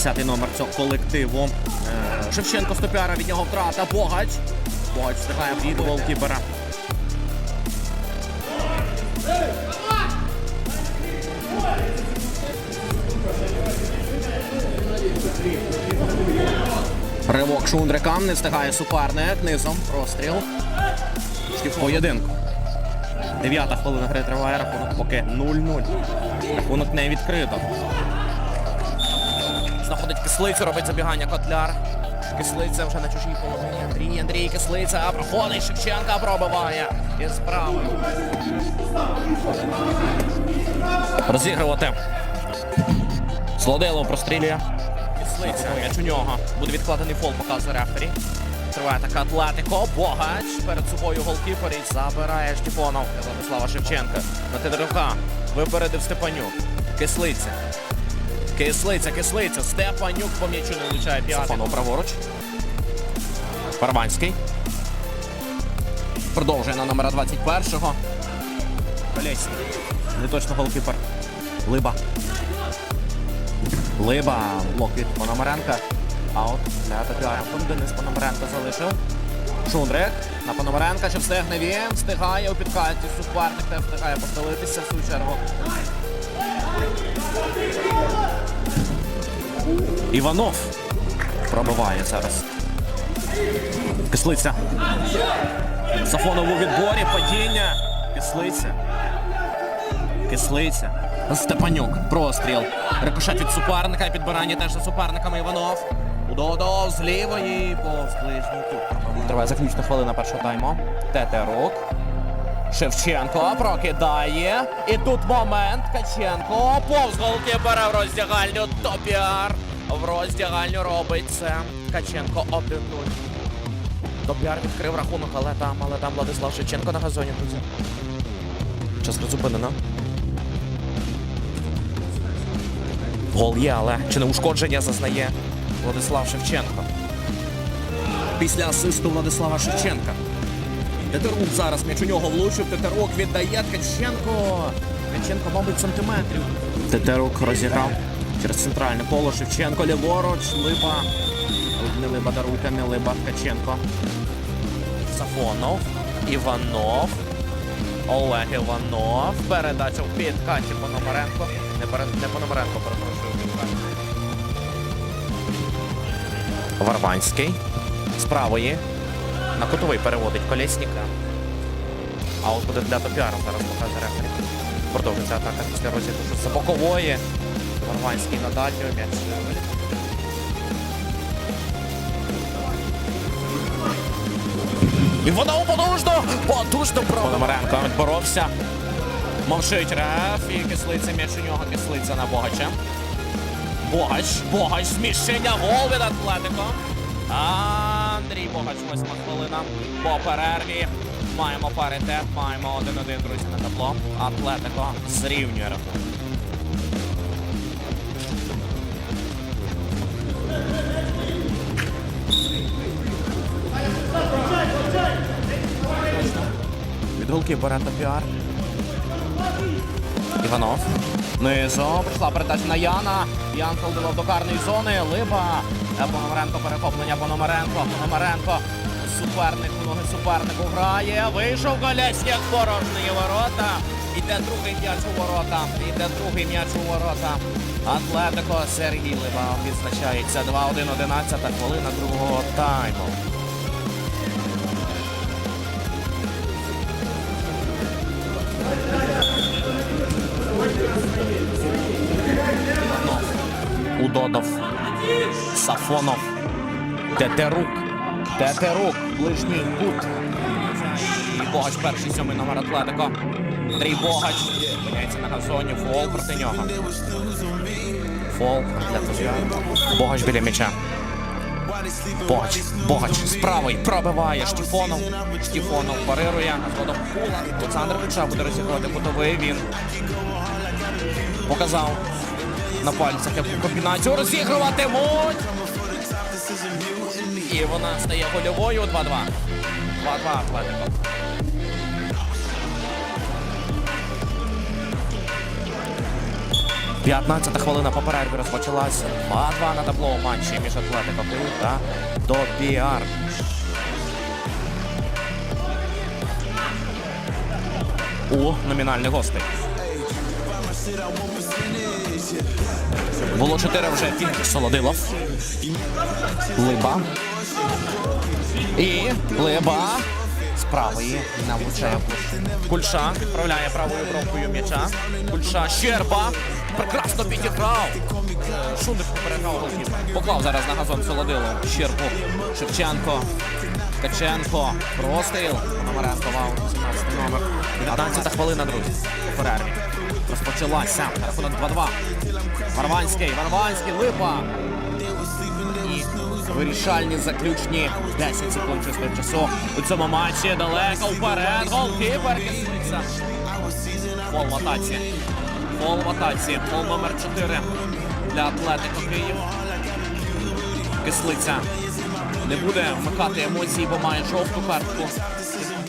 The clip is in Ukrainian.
10-й номер цього колективу. Е, Шевченко стопяра від нього втрата. Богач. Богач встигає обійти голкіпера. Ривок Шундрика не встигає суперник. Низом простріл. Поєдинку. Дев'ята хвилина гри триває рахунок поки 0-0. Рахунок не відкрито. Знаходить кислицю, робить забігання Котляр. Кислиця вже на чужій половині. Андрій, Андрій, кислиця. Проходить Шевченка, пробиває. І справа. Розігрувати. Слодило прострілює. Кислиця. М'яч у нього. Буде відкладений фол, показує рефері. Триває така Атлетико. Богач. Перед собою голкіпер і забирає Штіпонов. Владислава Шевченка. На Тедорука. Випередив Степанюк. Кислиця. Кислиця, кислиця. Степанюк по м'ячу не влучає п'ятий. Степанов праворуч. Парванський. Продовжує на номера 21-го. Колєснік. Не точно голкіпер. Либа. Либа. Блок від Пономаренка. Аут для Топіаренко. Денис Пономаренко залишив. Шундрик на Пономаренка. Чи встигне він? Встигає у підкаті. Суперник теж встигає постелитися в свою чергу. Іванов пробиває зараз. Кислиця. Сафонов у відборі. Падіння. Кислиця. Кислиця. Степанюк. Простріл. Рикошет від суперника. Підбирання теж за суперниками Іванов. Удодов з лівої. Повз ближній. Триває заключна хвилина першого тайму. Тетерук. Шевченко прокидає. І тут момент. Каченко. Повз голкіпера в роздягальню. Топіар. В роздягальню робить це. Каченко 1-0. Топіар відкрив рахунок, але там, але там Владислав Шевченко на газоні, друзі. Час призупинено. Гол є, але чи не ушкодження зазнає Владислав Шевченко. Після асисту Владислава Шевченка. Тетерук зараз м'яч у нього влучив. Тетерук віддає Ткаченко. Ткаченко, мабуть, сантиметрів. Тетерук розіграв через центральне коло. Шевченко ліворуч. Либа. Не Либа Даруйка, не Либа Ткаченко. Сафонов. Іванов. Олег Іванов. Передача в підкаті Пономаренко. Не, пере... не Пономаренко, перепрошую. Варванський. З правої. На кутовий переводить колєсніка. А от буде для Топіара зараз показує рефері. Продовжується атака після розіграшу з бокової. Варванський на дальню м'яч. І вона подужно! Подужно про Пономаренко відборовся. Мовшить реф і кислиця м'яч у нього, кислиця на Богача. Богач, Богач, зміщення, гол від Атлетико. Андрій Богач, восьма хвилина. По перерві. Маємо паритет, маємо 1-1, друзі, на табло. Атлетико зрівнює рахунок. Від голкіпера Топіар. Іванов. Низо. Прийшла передача на Яна. Ян колдував до карної зони. Либа. Е, Пономаренко перехоплення Пономаренко. Пономаренко. Суперник у ноги супернику грає. Вийшов Колесняк. Порожні ворота. Іде другий м'яч у ворота. Іде другий м'яч у ворота. Атлетико Сергій Либа відзначається 2-1, 11 хвилина другого тайму. Удодов, Сафонов, Тетерук, Тетерук, ближній кут. І Богач перший сьомий номер Атлетико. Андрій Богач. Опиняється на газоні. Фол проти нього. Фол Топіара. Богач біля м'яча. Богач, Богач з правої пробиває Штіфонов. Штіфонов парирує. Згодом. Олександр Куча буде розігрувати кутовий. Він показав на пальцях яку комбінацію розігруватимуть. І вона стає гольовою 2-2. 2-2 Атлетико. 15 хвилина по перерві розпочалась. 2-2 на табло у матчі між Атлетико та Тобіар. У номінальних гостей. Було 4 вже Солодилов. Либа. І Либа. З правої на влучає. Кульша відправляє правою бровкою м'яча. Кульша Щерба. Прекрасно підіграв. Шундик попереграв. Поклав зараз на газон Солодилов. Щербу. Шевченко. Ткаченко. Простріл. Номеренко вау. 17 номер. 19 хвилина, друзі. Перерві. Розпочалася. Рахунок 2-2. Варванський. Варванський. Липа. І вирішальні заключні 10 секунд чистого часу у цьому матчі. Далеко вперед. Голкіпер кислиця. Фол в атаці. Фол в атаці. Фол номер 4 для Атлетико Київ. Кислиця не буде вмикати емоції, бо має жовту картку.